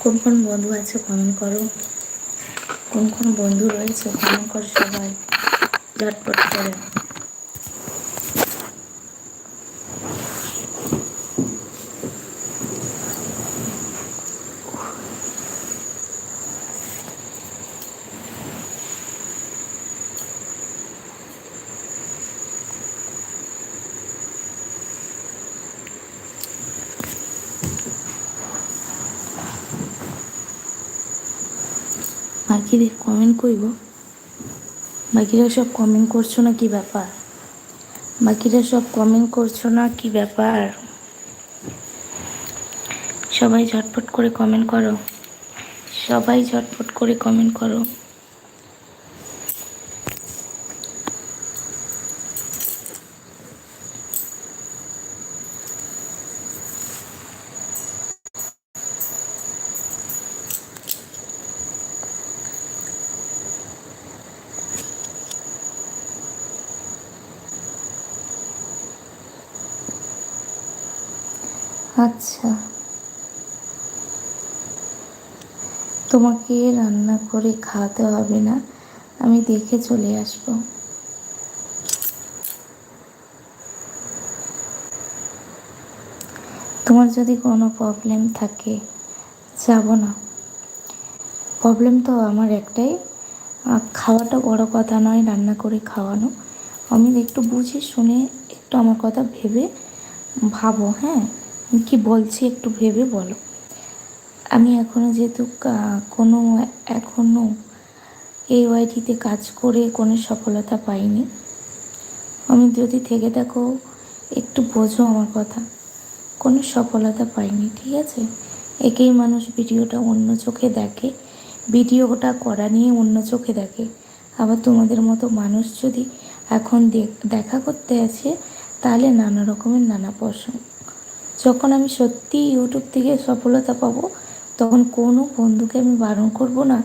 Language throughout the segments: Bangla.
কোন কোন বন্ধু আছে কমেন্ট করো। কোন কোন বন্ধু রয়েছে কমেন্ট করো সবাই। ঝটপট করে। বাকিদের কমেন্ট করব বাকিরা সব কমেন্ট করছ না কি ব্যাপার? বাকিরা সব কমেন্ট করছ না কি ব্যাপার? সবাই ঝটপট করে কমেন্ট করো। সবাই ঝটপট করে কমেন্ট করো। আচ্ছা। তোমাকে রান্না করে খাওয়াতে হবে না, আমি দেখে চলে আসব। তোমার যদি কোনো প্রবলেম থাকে, যাব না। প্রবলেম তো আমার একটাই খাওয়াটা বড় কথা নয়, রান্না করে খাওয়ানো। আমি একটু বুঝে শুনে একটু আমার কথা ভেবে ভাবো হ্যাঁ? কি বলছি একটু ভেবে বলো। আমি এখনও যেহেতু কোনো এখনও এই ওয়াইটিতে কাজ করে কোনো সফলতা পাইনি। আমি যদি থেকে থাকো, একটু বোঝো আমার কথা। কোনো সফলতা পাইনি, ঠিক আছে? একেই মানুষ ভিডিওটা অন্য চোখে দেখে, ভিডিওটা করা নিয়ে অন্য চোখে দেখে। আবার তোমাদের মতো মানুষ যদি এখন দেখ- করতে আছে তাহলে নানা রকমের নানা প্রশ্ন। যখন আমি সত্যি ইউটিউব থেকে সফলতা পাবো, তখন কোনো বন্ধুকে আমি বারণ করব না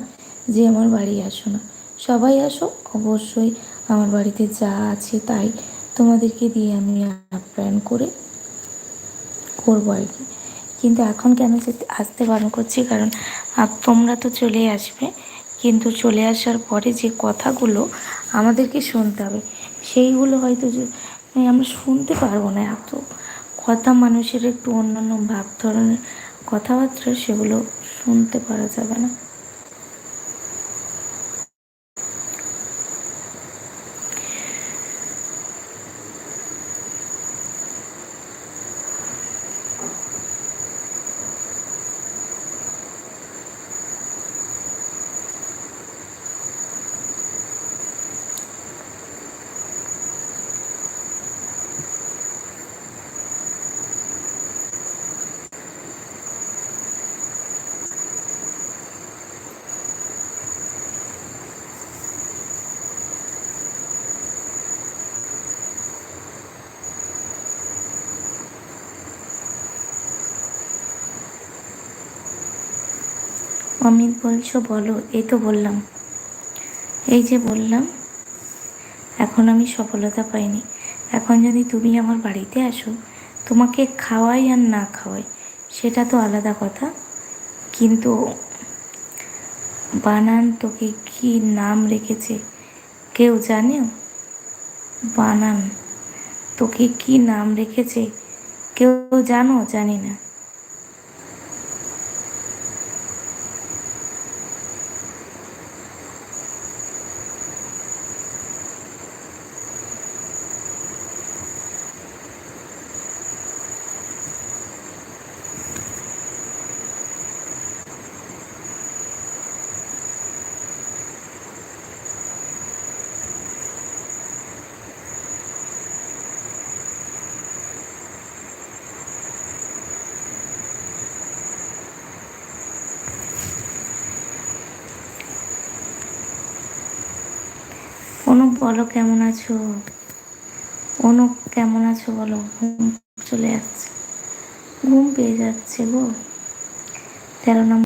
যে আমার বাড়ি আসো না। সবাই আসো অবশ্যই আমার বাড়িতে যা আছে তাই তোমাদেরকে দিয়ে আমি আপ্যায়ন করে করব আর কি। কিন্তু এখন কেন যেতে আসতে বারণ করছি, কারণ তোমরা তো চলে আসবে, কিন্তু চলে আসার পরে যে কথাগুলো আমাদেরকে শুনতে হবে, সেইগুলো হয়তো মানে আমরা শুনতে পারব না এত। কথা মানুষের একটু অন্যান্য ভাব ধরনের কথাবার্তা সেগুলো শুনতে পারা যাবে না। অমিত বলছো, বলো, এই তো বললাম। এই যে বললাম, এখন আমি সফলতা পাইনি। এখন যদি তুমি আমার বাড়িতে আসো, তোমাকে খাওয়াই আর না খাওয়াই, সেটা তো আলাদা কথা। কিন্তু বানান তোকে কি নাম রেখেছে, কেউ জানে? বানান তোকে কি নাম রেখেছে, কেউ জানো? জানি না। অনুপ, বলো কেমন আছো? অনুপ, কেমন আছো বলো? ঘুম চলে আসছে ঘুম পেয়ে যাচ্ছে গো। তেরো নম্বর